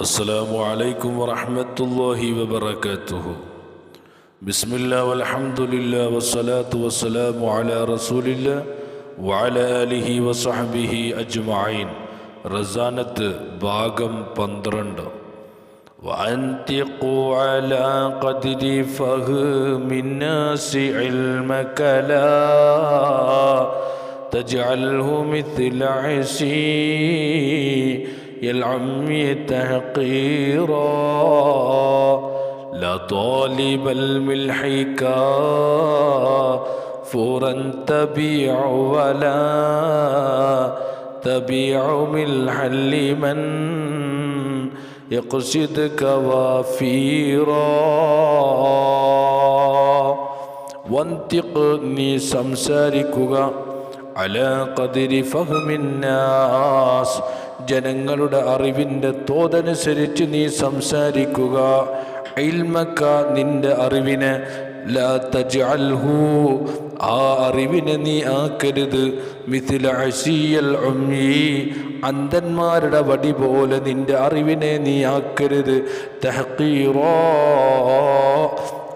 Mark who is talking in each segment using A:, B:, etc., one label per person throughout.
A: السلام عليكم ورحمة الله وبركاته. بسم الله والحمد لله والصلاة والسلام على رسول الله وعلى آله وصحبه أجمعين. رزانة باغم پندرند. وأنتقوا على قدر فهم الناس علمك لا تجعله مثل عسير يا العمي تحقيرا لا طالب الملح كافورا تبيع ولا تبيع ملحا لمن يقصدك وافيرا. وانتقني سمساركها على قدر فهم الناس. ജനങ്ങളുടെ അറിവിന്റെ തോതനുസരിച്ച് നീ സംസാരിക്കുക. ഇൽമക്ക നിന്റെ അറിവിനെ ലാ തജ്അൽഹു ആ അറിവിനെ നീ ആക്കരുത്. മിഥില ഉമ്മി അന്ധന്മാരുടെ വടി പോലെ നിന്റെ അറിവിനെ നീ ആക്കരുത്. തഹക്കീറോ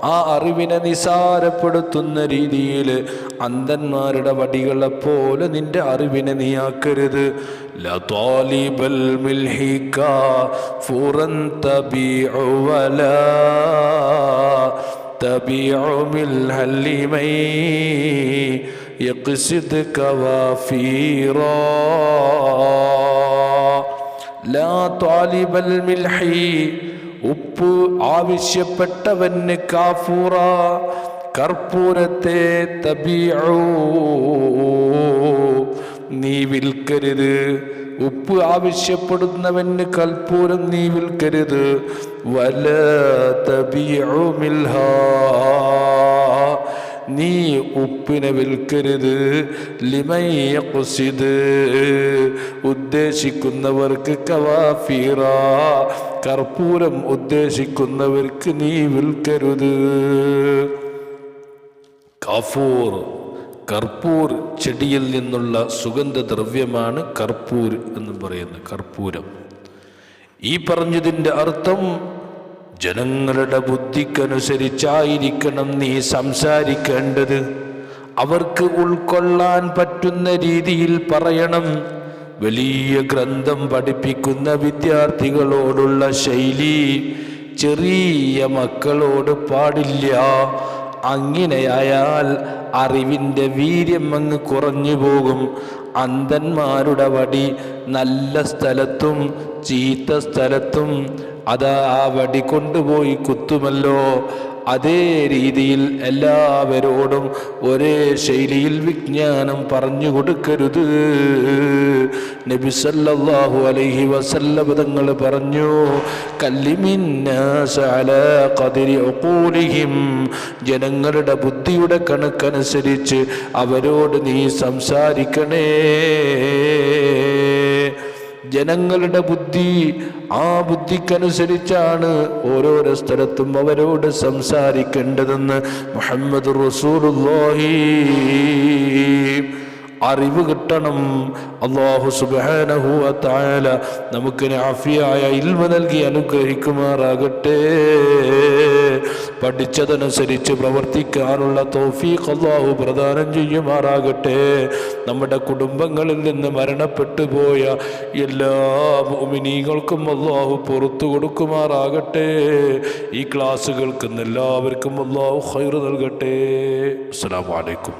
A: ആ അറിവിനെ നിസാരപ്പെടുത്തുന്ന രീതിയിൽ അന്ധന്മാരുടെ വടികളെ പോലെ നിന്റെ അറിവിനെ നീയാക്കരുത് ലാ ത്വാലിബൽ ഉപ്പ് ആവശ്യപ്പെട്ടവന് കാഫൂറ. കർപ്പൂരത്തെ നീ വിൽക്കരുത്. ഉപ്പ് ആവശ്യപ്പെടുന്നവന് കൽപ്പൂരം നീ വിൽക്കരുത്. വല തബിയുമില്ല നീ ഉപ്പിനെ വിൽക്കരുത്. ലിമയ്യ കുസിത് ഉദ്ദേശിക്കുന്നവർക്ക് കവാഫീറ. കർപ്പൂരം ഉദ്ദേശിക്കുന്നവർക്ക് നീ വിൽക്കരുത്. കാഫൂർ കർപ്പൂർ ചെടിയിൽ നിന്നുള്ള സുഗന്ധദ്രവ്യമാണ് കർപ്പൂർ എന്ന് പറയുന്നത് കർപ്പൂരം. ഈ പറഞ്ഞതിന്റെ അർത്ഥം ജനങ്ങളുടെ ബുദ്ധിക്കനുസരിച്ചായിരിക്കണം നീ സംസാരിക്കേണ്ടത്. അവർക്ക് ഉൾക്കൊള്ളാൻ പറ്റുന്ന രീതിയിൽ പറയണം. വലിയ ഗ്രന്ഥം പഠിപ്പിക്കുന്ന വിദ്യാർത്ഥികളോടുള്ള ശൈലി ചെറിയ മക്കളോട് പാടില്ല. അങ്ങനെയായാൽ അറിവിന്റെ വീര്യം അങ്ങ് കുറഞ്ഞു പോകും. അന്ധന്മാരുടെ വടി നല്ല സ്ഥലത്തും ചീത്ത സ്ഥലത്തും അതാ ആ വടി കൊണ്ടുപോയി കുത്തുമല്ലോ. അതേ രീതിയിൽ എല്ലാവരോടും ഒരേ ശൈലിയിൽ വിജ്ഞാനം പറഞ്ഞു കൊടുക്കരുത്. നബിസല്ലാഹു അലൈഹി വസല്ലം തങ്ങൾ പറഞ്ഞു ഉഖൂലിഹിം. ജനങ്ങളുടെ ബുദ്ധിയുടെ കണക്കനുസരിച്ച് അവരോട് നീ സംസാരിക്കണേ. ജനങ്ങളുടെ ബുദ്ധി ആ ബുദ്ധിക്കനുസരിച്ചാണ് ഓരോരോ സ്ഥലത്തും അവരോട് സംസാരിക്കേണ്ടതെന്ന് മുഹമ്മദ് റസൂലുള്ളാഹി. അറിവ് കിട്ടണം. അള്ളാഹു സുബാനഹുവ തായാല നമുക്ക് നാഫിയായ ഇൽമ നൽകി അനുഗ്രഹിക്കുമാറാകട്ടെ. പഠിച്ചതനുസരിച്ച് പ്രവർത്തിക്കാനുള്ള തോഫീഖ് അള്ളാഹു പ്രദാനം ചെയ്യുമാറാകട്ടെ. നമ്മുടെ കുടുംബങ്ങളിൽ നിന്ന് മരണപ്പെട്ടു പോയ എല്ലാ ഭൂമിനീകൾക്കും അള്ളാഹു പുറത്തു കൊടുക്കുമാറാകട്ടെ. ഈ ക്ലാസ്സുകൾക്ക് എല്ലാവർക്കും അള്ളാഹു ഹൈർ നൽകട്ടെ. അസ്സാം വലൈക്കും